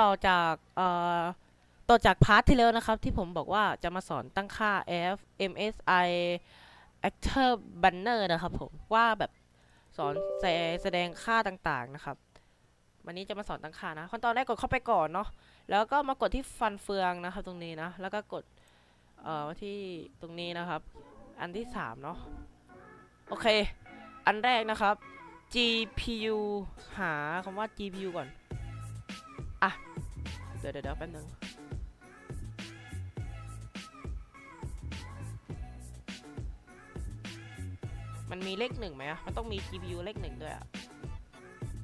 ต่อจากเอ่อต่อจากพาร์ทที่แล้วนะครับ ที่ผมบอกว่าจะมาสอนตั้งค่า f msi actor banner นะครับผมว่าแบบสอนแสแสดงค่าต่างๆนะครับ วันนี้จะมาสอนตั้งค่านะขั้นตอนแรกกดเข้าไปก่อนเนาะแล้วก็มากดที่ฟันเฟืองนะครับตรงนี้นะ แล้วก็กดเอ่อที่ตรงนี้นะครับ อันที่สามเนาะโอเค อันแรกนะครับ GPU หาคำว่า GPU ก่อน อะ เดี๋ยวเดี๋ยวแป๊บนึงมันมีเลขหนึ่งไหมอะมันต้องมี GPU เลขหนึ่งด้วยอะ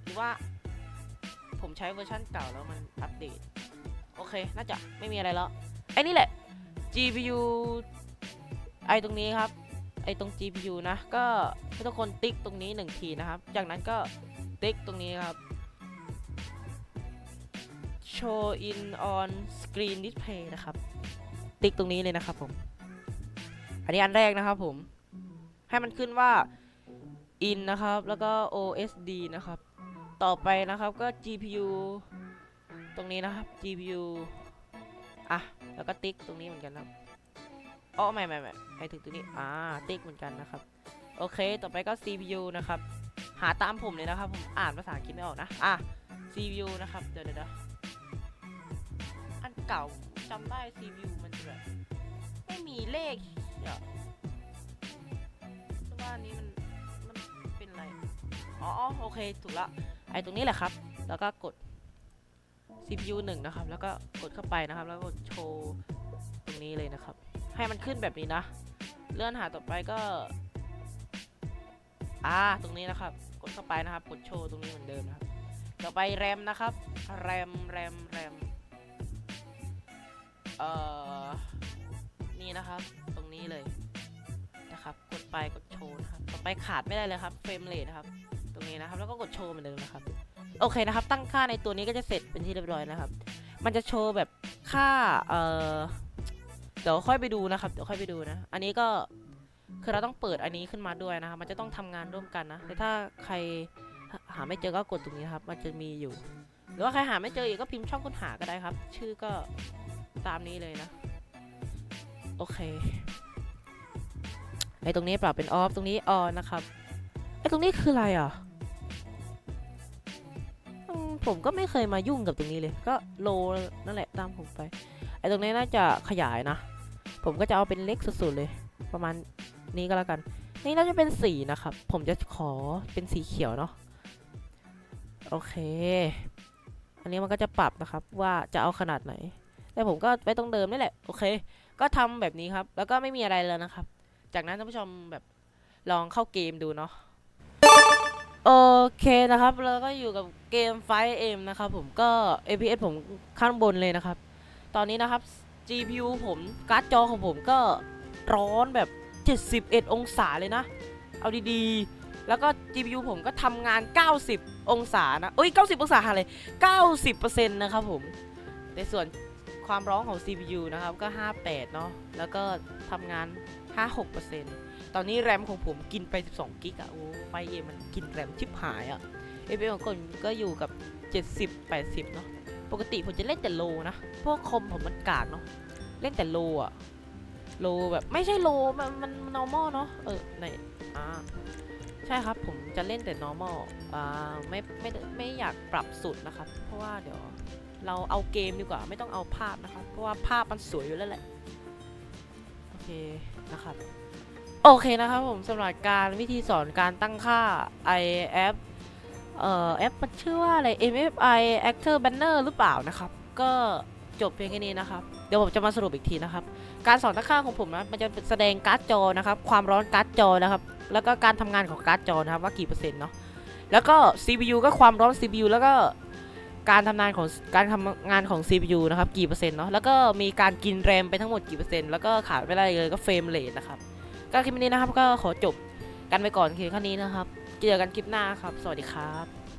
หรือว่า ผมใช้เวอร์ชันเก่าแล้วมันอัปเดต โอเค น่าจะไม่มีอะไรแล้ว ไอ้นี่แหละ GPU ไอตรงนี้ครับ ไอตรง GPU นะ ก็ให้ทุกคนติ๊กตรงนี้หนึ่งทีนะครับ จากนั้นก็ติ๊กตรงนี้ครับ show in on screen display นะครับ ติ๊กตรงนี้เลยนะครับผม อันนี้อันแรกนะครับผม ให้มันขึ้นว่า in นะครับ แล้วก็ OSD นะครับ ต่อไปนะครับก็ GPU ตรงนี้นะครับ GPU อะ แล้วก็ติ๊กตรงนี้เหมือนกันนะครับอ๋อไม่ไม่ไม่ให้ถึงตรงนี้ อ่า ติ๊กเหมือนกันนะครับ โอเค ต่อไปก็ CPU นะครับ หาตามผมเลยนะครับ ผมอ่านภาษาอังกฤษไม่ออกนะ อะ CPU นะครับ เดี๋ยวเดี๋ยว เก่าจำได้ CPU มันจะแบบไม่มีเลขอะแต่ว่าอันนี้มันมันเป็นอะไร อ๋อโอเคถูกละ ไอ้ตรงนี้แหละครับ แล้วก็กด CPU 1นะครับ แล้วก็กดเข้าไปนะครับ แล้วก็กดโชว์ตรงนี้เลยนะครับ ให้มันขึ้นแบบนี้นะ เลื่อนหาต่อไปก็ อ่า ตรงนี้นะครับ กดเข้าไปนะครับ กดโชว์ตรงนี้เหมือนเดิมนะครับ ต่อไปแรมนะครับ แรม แรม แรม เอ่อ นี่นะครับ ตรงนี้เลยนะครับ กดไปกดโชว์นะครับ ต่อไปขาดไม่ได้เลยครับ เฟรมเรทนะครับ ตรงนี้นะครับ แล้วก็กดโชว์เหมือนเดิมนะครับ โอเคนะครับ ตั้งค่าในตัวนี้ก็จะเสร็จเป็นที่เรียบร้อยนะครับ มันจะโชว์แบบค่า เอ่อ เดี๋ยวค่อยไปดูนะครับ เดี๋ยวค่อยไปดูนะ อันนี้ก็คือเราต้องเปิดอันนี้ขึ้นมาด้วยนะครับ มันจะต้องทำงานร่วมกันนะ แต่ถ้าใครหาหาไม่เจอก็กดตรงนี้ครับ มันจะมีอยู่ หรือว่าใครหาไม่เจออีกก็พิมพ์ช่องค้นหาก็ได้ครับ ชื่อก็ ตามนี้เลยนะ โอเคไอตรงนี้ปรับเป็นออฟตรงนี้ออนนะครับไอตรงนี้คืออะไรอะผมก็ไม่เคยมายุ่งกับตรงนี้เลย ก็โลนั่นแหละตามผมไปไอตรงนี้น่าจะขยายนะ ผมก็จะเอาเป็นเล็กสุดๆเลย ประมาณนี้ก็แล้วกัน นี่น่าจะเป็นสีนะครับ ผมจะขอเป็นสีเขียวเนาะโอเค อันนี้มันก็จะปรับนะครับว่าจะเอาขนาดไหน แต่ผมก็ไว้ตรงเดิมนี่แหละโอเค ก็ทำแบบนี้ครับ แล้วก็ไม่มีอะไรแล้วนะครับ จากนั้นท่านผู้ชมแบบลองเข้าเกมดูเนาะโอเคนะครับแล้วก็อยู่กับเกม Fire M นะครับผมก็ APS ผมข้างบนเลยนะครับ ตอนนี้นะครับ GPU ผมการ์ดจอของผมก็ร้อนแบบ 71 องศาเลยนะ เอาดีๆ แล้วก็ GPU ผมก็ทำงาน 90 องศานะเอ้ย 90 องศาเลย90%นะครับผม ในส่วน ความร้อนของ CPU นะครับก็ 58 เนาะแล้วก็ทำงาน 56%ตอนนี้แรมของผมกินไป 12 กิกอะโอ้ไฟเยมันกินแรมชิบหายอะเอฟของคนก็อยู่กับ 70 80 เนาะปกติผมจะเล่นแต่โลนะ พวกคอมผมมันกากเนาะเล่นแต่โลอะโลแบบไม่ใช่โลมันมัน normal เนาะเออไหนอ่าใช่ครับผมจะเล่นแต่ normal อ่าไม่ไม่ไม่อยากปรับสุดนะครับ เพราะว่าเดี๋ยว เราเอาเกมดีกว่าไม่ต้องเอาภาพนะครับเพราะว่าภาพมันสวยอยู่แล้วแหละ โอเคนะครับ โอเคนะครับผมสำหรับการวิธีสอนการตั้งค่า i app เอ่อแอปมันชื่อว่าอะไร MFI Actor Banner หรือเปล่านะครับ ก็จบเพียงแค่นี้นะครับ เดี๋ยวผมจะมาสรุปอีกทีนะครับ การสอนตั้งค่าของผมนะมันจะแสดงการ์ดจอนะครับ ความร้อนการ์ดจอนะครับ แล้วก็การทำงานของการ์ดจอนะครับว่ากี่เปอร์เซ็นต์เนาะแล้วก็ CPU ก็ความร้อน CPU แล้วก็ การทำงานของการทำงานของ CPU นะครับกี่เปอร์เซ็นต์เนาะแล้วก็มีการกินแรมไปทั้งหมดกี่เปอร์เซ็นต์แล้วก็ขาดไม่ได้เลยก็เฟรมเรทนะครับก็คลิปนี้นะครับก็ขอจบกันไปก่อนเพียงเท่านี้นะครับเจอกันคลิปหน้าครับ สวัสดีครับ